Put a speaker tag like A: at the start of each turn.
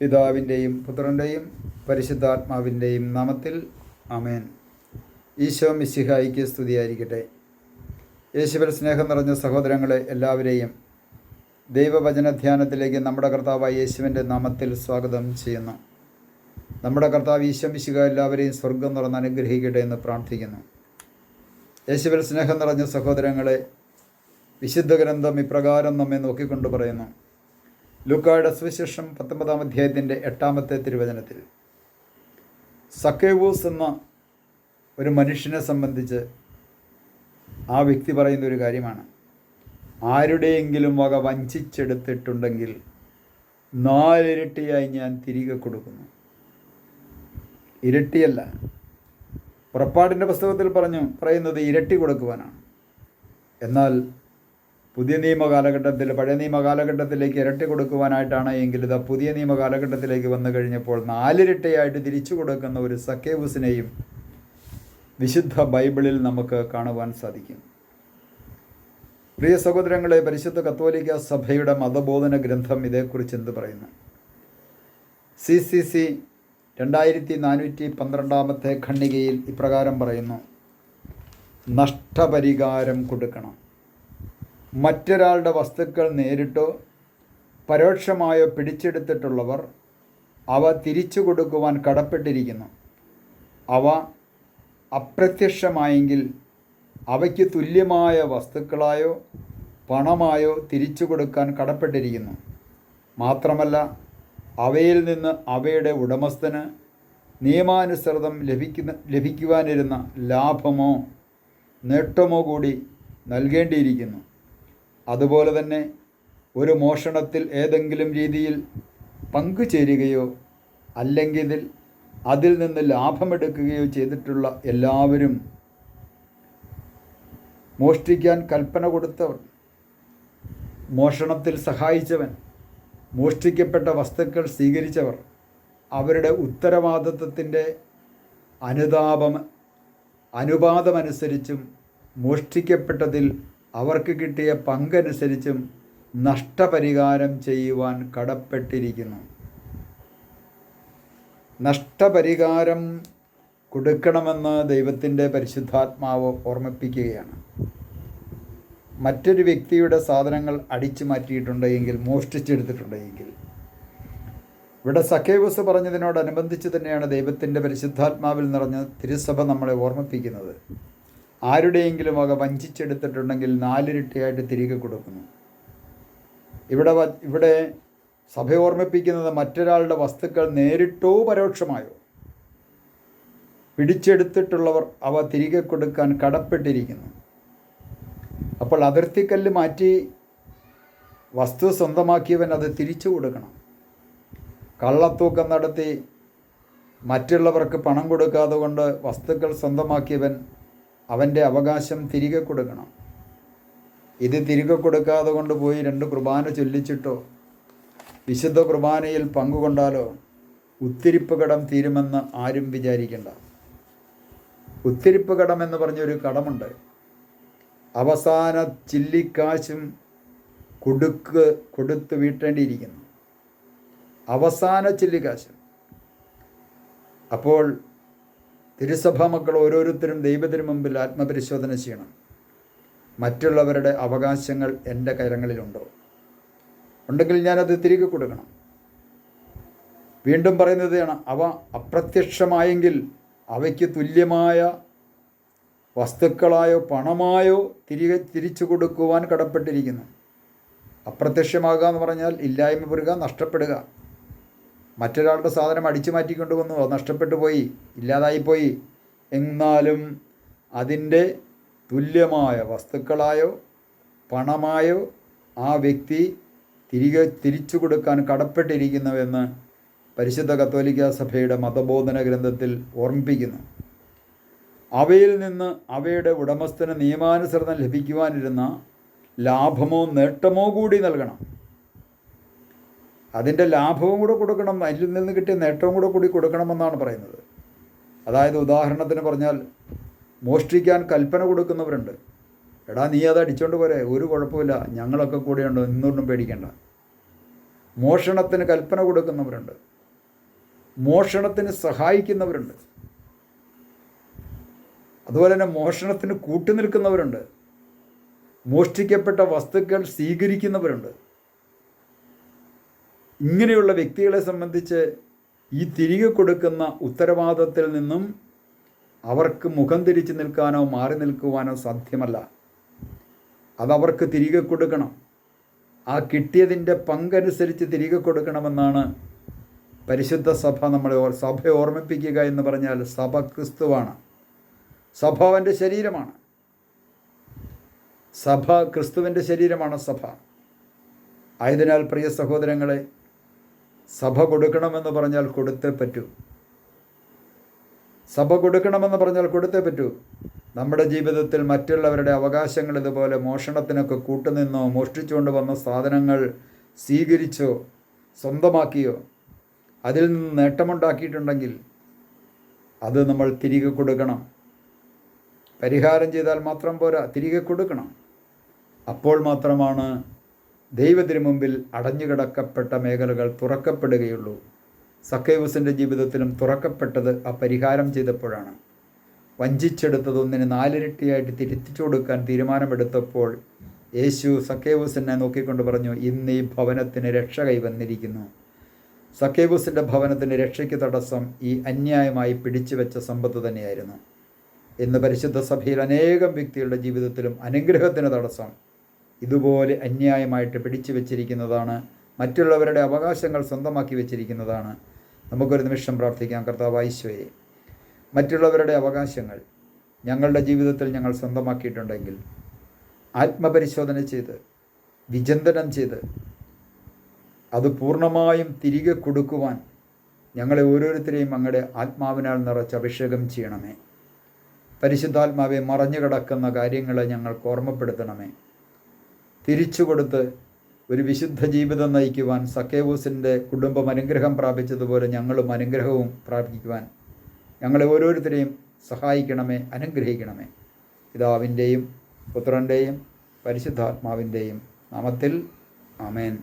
A: പിതാവിന്റെയും പുത്രന്റെയും പരിശുദ്ധാത്മാവിന്റെയും നാമത്തിൽ അമേൻ ഈശോ മിസ്സിഹായിക്ക് സ്തുതിയായിരിക്കട്ടെ. യേശുവിൽ സ്നേഹം നിറഞ്ഞ സഹോദരങ്ങളെ എല്ലാവരെയും ദൈവവചന ധ്യാനത്തിലേക്ക് നമ്മുടെ കർത്താവ് യേശുവിന്റെ നാമത്തിൽ സ്വാഗതം ചെയ്യുന്നു. നമ്മുടെ കർത്താവ് ഈശോ മിശിക എല്ലാവരെയും സ്വർഗം നിറന്ന് അനുഗ്രഹിക്കട്ടെ എന്ന് പ്രാർത്ഥിക്കുന്നു. യേശുവിൽ സ്നേഹം നിറഞ്ഞ സഹോദരങ്ങളെ വിശുദ്ധ ഗ്രന്ഥം ഇപ്രകാരം നമ്മെ നോക്കിക്കൊണ്ട് പറയുന്നു. ലൂക്കായുടെ സുവിശേഷം പത്തൊമ്പതാം അധ്യായത്തിന്റെ എട്ടാമത്തെ തിരുവചനത്തിൽ. സക്കേവൂസ് എന്ന ഒരു മനുഷ്യനെ സംബന്ധിച്ച് ആ വ്യക്തി പറയുന്ന ഒരു കാര്യമാണ്. ആരുടെയെങ്കിലും വക വഞ്ചിച്ചെടുത്തിട്ടുണ്ടെങ്കിൽ നാലിരട്ടിയായി ഞാൻ തിരികെ കൊടുക്കുന്നു. ഇരട്ടിയല്ല. പുറപ്പാടിന്റെ പുസ്തകത്തിൽ പറഞ്ഞു പറയുന്നത് ഇരട്ടി കൊടുക്കുവാനാണ്. എന്നാൽ പുതിയ നിയമ കാലഘട്ടത്തിൽ പഴയ നിയമ കാലഘട്ടത്തിലേക്ക് ഇരട്ടി കൊടുക്കുവാനായിട്ടാണ് എങ്കിൽ ഇത് പുതിയ നിയമ കാലഘട്ടത്തിലേക്ക് വന്നു കഴിഞ്ഞപ്പോൾ നാലിരട്ടിയായിട്ട് തിരിച്ചു കൊടുക്കുന്ന ഒരു സക്കേവൂസിനെയും വിശുദ്ധ ബൈബിളിൽ നമുക്ക് കാണുവാൻ സാധിക്കും. പ്രിയ സഹോദരങ്ങളെ പരിശുദ്ധ കത്തോലിക്ക സഭയുടെ മതബോധന ഗ്രന്ഥം ഇതേക്കുറിച്ച് എന്ത് പറയുന്നു? സി സി സി രണ്ടായിരത്തി നാനൂറ്റി പന്ത്രണ്ടാമത്തെ ഖണ്ഡികയിൽ ഇപ്രകാരം പറയുന്നു നഷ്ടപരിഹാരം കൊടുക്കണം. മറ്റൊരാളുടെ വസ്തുക്കൾ നേരിട്ടോ പരോക്ഷമായോ പിടിച്ചെടുത്തിട്ടുള്ളവർ അവ തിരിച്ചു കൊടുക്കുവാൻ കടപ്പെട്ടിരിക്കുന്നു. അവ അപ്രത്യക്ഷമായെങ്കിൽ അവയ്ക്ക് തുല്യമായ വസ്തുക്കളായോ പണമായോ തിരിച്ചു കൊടുക്കാൻ കടപ്പെട്ടിരിക്കുന്നു. മാത്രമല്ല അവയിൽ നിന്ന് അവയുടെ ഉടമസ്ഥന് നിയമാനുസൃതം ലഭിക്കുന്ന ലഭിക്കുവാനിരുന്ന ലാഭമോ നേട്ടമോ കൂടി നൽകേണ്ടിയിരിക്കുന്നു. അതുപോലെ തന്നെ ഒരു മോഷണത്തിൽ ഏതെങ്കിലും രീതിയിൽ പങ്കുചേരുകയോ അല്ലെങ്കിൽ അതിൽ നിന്ന് ലാഭമെടുക്കുകയോ ചെയ്തിട്ടുള്ള എല്ലാവരും മോഷ്ടിക്കാൻ കൽപ്പന കൊടുത്തവർ മോഷണത്തിൽ സഹായിച്ചവൻ മോഷ്ടിക്കപ്പെട്ട വസ്തുക്കൾ സ്വീകരിച്ചവർ അവരുടെ ഉത്തരവാദിത്വത്തിന്റെ അനുതാപം അനുപാതമനുസരിച്ചും മോഷ്ടിക്കപ്പെട്ടതിൽ അവർക്ക് കിട്ടിയ പങ്കനുസരിച്ചും നഷ്ടപരിഹാരം ചെയ്യുവാൻ കടപ്പെട്ടിരിക്കുന്നു. നഷ്ടപരിഹാരം കൊടുക്കണമെന്ന് ദൈവത്തിന്റെ പരിശുദ്ധാത്മാവ് ഓർമ്മിപ്പിക്കുകയാണ്. മറ്റൊരു വ്യക്തിയുടെ സാധനങ്ങൾ അടിച്ചു മാറ്റിയിട്ടുണ്ടെങ്കിൽ മോഷ്ടിച്ചെടുത്തിട്ടുണ്ടെങ്കിൽ ഇവിടെ സഖേവസ് പറഞ്ഞതിനോടനുബന്ധിച്ച് തന്നെയാണ് ദൈവത്തിന്റെ പരിശുദ്ധാത്മാവിൽ നിറഞ്ഞ തിരുസഭ നമ്മളെ ഓർമ്മിപ്പിക്കുന്നത്. ആരുടെയെങ്കിലും വക വഞ്ചിച്ചെടുത്തിട്ടുണ്ടെങ്കിൽ നാലിരട്ടിയായിട്ട് തിരികെ കൊടുക്കുന്നു. ഇവിടെ ഇവിടെ സഭ ഓർമ്മിപ്പിക്കുന്നത് മറ്റൊരാളുടെ വസ്തുക്കൾ നേരിട്ടോ പരോക്ഷമായോ? പിടിച്ചെടുത്തിട്ടുള്ളവർ അവ തിരികെ കൊടുക്കാൻ കടപ്പെട്ടിരിക്കുന്നു. അപ്പോൾ അതിർത്തിക്കല്ല് മാറ്റി വസ്തു സ്വന്തമാക്കിയവൻ അത് തിരിച്ചു കൊടുക്കണം. കള്ളത്തൂക്കം നടത്തി മറ്റുള്ളവർക്ക് പണം കൊടുക്കാതെ കൊണ്ട് വസ്തുക്കൾ സ്വന്തമാക്കിയവൻ അവന്റെ അവകാശം തിരികെ കൊടുക്കണം. ഇത് തിരികെ കൊടുക്കാതെ കൊണ്ട് പോയി രണ്ട് കുർബാന ചൊല്ലിച്ചിട്ടോ വിശുദ്ധ കുർബാനയിൽ പങ്കുകൊണ്ടാലോ ഉത്തിരിപ്പ് കടം തീരുമെന്ന് ആരും വിചാരിക്കേണ്ട. ഉത്തിരിപ്പ് കടം എന്ന് പറഞ്ഞൊരു കടമുണ്ട്. അവസാന ചില്ലിക്കാശും കൊടുക്ക് കൊടുത്ത് വീട്ടേണ്ടിയിരിക്കുന്നു. അവസാന ചില്ലിക്കാശ്. അപ്പോൾ തിരുസഭാ മക്കൾ ഓരോരുത്തരും ദൈവത്തിന് മുമ്പിൽ ആത്മപരിശോധന ചെയ്യണം. മറ്റുള്ളവരുടെ അവകാശങ്ങൾ എന്റെ കരങ്ങളിലുണ്ടോ? ഉണ്ടെങ്കിൽ ഞാനത് തിരികെ കൊടുക്കണം. വീണ്ടും പറയുന്നതാണ് അവ അപ്രത്യക്ഷമായെങ്കിൽ അവയ്ക്ക് തുല്യമായ വസ്തുക്കളായോ പണമായോ തിരികെ തിരിച്ചു കൊടുക്കുവാൻ കടപ്പെട്ടിരിക്കുന്നു. അപ്രത്യക്ഷമാകുക എന്ന് പറഞ്ഞാൽ ഇല്ലായ്മ പെറുക നഷ്ടപ്പെടുക. മറ്റൊരാളുടെ സാധനം അടിച്ചു മാറ്റിക്കൊണ്ട് വന്നു അത് നഷ്ടപ്പെട്ടു പോയി ഇല്ലാതായിപ്പോയി. എന്നാലും അതിന്റെ തുല്യമായ വസ്തുക്കളായോ പണമായോ ആ വ്യക്തി തിരികെ തിരിച്ചു കൊടുക്കാൻ കടപ്പെട്ടിരിക്കുന്നുവെന്ന് പരിശുദ്ധ കത്തോലിക്ക സഭയുടെ മതബോധന ഗ്രന്ഥത്തിൽ ഓർമ്മിപ്പിക്കുന്നു. അവയിൽ നിന്ന് അവയുടെ ഉടമസ്ഥന് നിയമാനുസൃതം ലഭിക്കുവാനിരുന്ന ലാഭമോ നേട്ടമോ കൂടി നൽകണം. അതിന്റെ ലാഭവും കൂടെ കൊടുക്കണം അതിൽ നിന്ന് കിട്ടിയ നേട്ടവും കൂടെ കൂടി കൊടുക്കണമെന്നാണ് പറയുന്നത്. അതായത് ഉദാഹരണത്തിന് പറഞ്ഞാൽ മോഷ്ടിക്കാൻ കൽപ്പന കൊടുക്കുന്നവരുണ്ട്. എടാ നീ അത് അടിച്ചോണ്ട് പോരെ ഒരു കുഴപ്പമില്ല ഞങ്ങളൊക്കെ കൂടെയുണ്ട് നിന്നൊന്നും പേടിക്കേണ്ട. മോഷണത്തിന് കൽപ്പന കൊടുക്കുന്നവരുണ്ട്. മോഷണത്തിന് സഹായിക്കുന്നവരുണ്ട്. അതുപോലെ തന്നെ മോഷണത്തിന് കൂട്ടുനിൽക്കുന്നവരുണ്ട്. മോഷ്ടിക്കപ്പെട്ട വസ്തുക്കൾ സ്വീകരിക്കുന്നവരുണ്ട്. ഇങ്ങനെയുള്ള വ്യക്തികളെ സംബന്ധിച്ച് ഈ തിരികെ കൊടുക്കുന്ന ഉത്തരവാദത്തിൽ നിന്നും അവർക്ക് മുഖം തിരിച്ചു നിൽക്കാനോ മാറി നിൽക്കുവാനോ സാധ്യമല്ല. അതവർക്ക് തിരികെ കൊടുക്കണം. ആ കിട്ടിയതിന്റെ പങ്കനുസരിച്ച് തിരികെ കൊടുക്കണമെന്നാണ് പരിശുദ്ധ സഭ നമ്മളെ സഭയെ ഓർമ്മിപ്പിക്കുക എന്ന് പറഞ്ഞാൽ സഭ ക്രിസ്തുവാണ്. സഭ അവന്റെ ശരീരമാണ്. സഭ ക്രിസ്തുവിന്റെ ശരീരമാണ് സഭ. ആയതിനാൽ പ്രിയ സഹോദരങ്ങളെ സഭ കൊടുക്കണമെന്ന് പറഞ്ഞാൽ കൊടുത്തേ പറ്റൂ. സഭ കൊടുക്കണമെന്ന് പറഞ്ഞാൽ കൊടുത്തേ പറ്റൂ. നമ്മുടെ ജീവിതത്തിൽ മറ്റുള്ളവരുടെ അവകാശങ്ങൾ ഇതുപോലെ മോഷണത്തിനൊക്കെ കൂട്ടുനിന്നോ മോഷ്ടിച്ചുകൊണ്ട് വന്ന സാധനങ്ങൾ സ്വീകരിച്ചോ സ്വന്തമാക്കിയോ അതിൽ നിന്ന് നേട്ടമുണ്ടാക്കിയിട്ടുണ്ടെങ്കിൽ അത് നമ്മൾ തിരികെ കൊടുക്കണം. പരിഹാരം ചെയ്താൽ മാത്രം പോരാ തിരികെ കൊടുക്കണം. അപ്പോൾ മാത്രമാണ് ദൈവത്തിന് മുമ്പിൽ അടഞ്ഞുകിടക്കപ്പെട്ട മേഖലകൾ തുറക്കപ്പെടുകയുള്ളൂ. സക്കൈവസിന്റെ ജീവിതത്തിലും തുറക്കപ്പെട്ടത് അപരിഹാരം പരിഹാരം ചെയ്തപ്പോഴാണ്. വഞ്ചിച്ചെടുത്തതൊന്നിന് നാലിരട്ടിയായിട്ട് തിരുത്തിച്ചു കൊടുക്കാൻ തീരുമാനമെടുത്തപ്പോൾ യേശു സക്കേവസിനെ നോക്കിക്കൊണ്ട് പറഞ്ഞു ഇന്ന് ഈ ഭവനത്തിന് രക്ഷ കൈവന്നിരിക്കുന്നു. സക്കേബൂസിന്റെ ഭവനത്തിന് രക്ഷയ്ക്ക് തടസ്സം ഈ അന്യായമായി പിടിച്ചു വെച്ച സമ്പത്ത് തന്നെയായിരുന്നു. ഇന്ന് പരിശുദ്ധ സഭയിൽ അനേകം വ്യക്തികളുടെ ജീവിതത്തിലും അനുഗ്രഹത്തിന് തടസ്സം ഇതുപോലെ അന്യായമായിട്ട് പിടിച്ചു വെച്ചിരിക്കുന്നതാണ്. മറ്റുള്ളവരുടെ അവകാശങ്ങൾ സ്വന്തമാക്കി വെച്ചിരിക്കുന്നതാണ്. നമുക്കൊരു നിമിഷം പ്രാർത്ഥിക്കാം കർത്താവ് ഈശോയെ. മറ്റുള്ളവരുടെ അവകാശങ്ങൾ ഞങ്ങളുടെ ജീവിതത്തിൽ ഞങ്ങൾ സ്വന്തമാക്കിയിട്ടുണ്ടെങ്കിൽ ആത്മപരിശോധന ചെയ്ത് വിചിന്തനം ചെയ്ത് അത് പൂർണമായും തിരികെ കൊടുക്കുവാൻ ഞങ്ങളെ ഓരോരുത്തരെയും അങ്ങയുടെ ആത്മാവിനാൽ നിറച്ച് അഭിഷേകം ചെയ്യണമേ. പരിശുദ്ധാത്മാവെ മറഞ്ഞു കിടക്കുന്ന കാര്യങ്ങളെ ഞങ്ങൾക്ക് ഓർമ്മപ്പെടുത്തണമേ. തിരിച്ചു കൊടുത്ത് ഒരു വിശുദ്ധ ജീവിതം നയിക്കുവാൻ സക്കേവൂസിന്റെ കുടുംബം അനുഗ്രഹം പ്രാപിച്ചതുപോലെ ഞങ്ങളും അനുഗ്രഹവും പ്രാപിക്കുവാൻ ഞങ്ങളെ ഓരോരുത്തരെയും സഹായിക്കണമേ അനുഗ്രഹിക്കണമേ. പിതാവിന്റെയും പുത്രന്റെയും പരിശുദ്ധാത്മാവിന്റെയും നാമത്തിൽ ആമേൻ.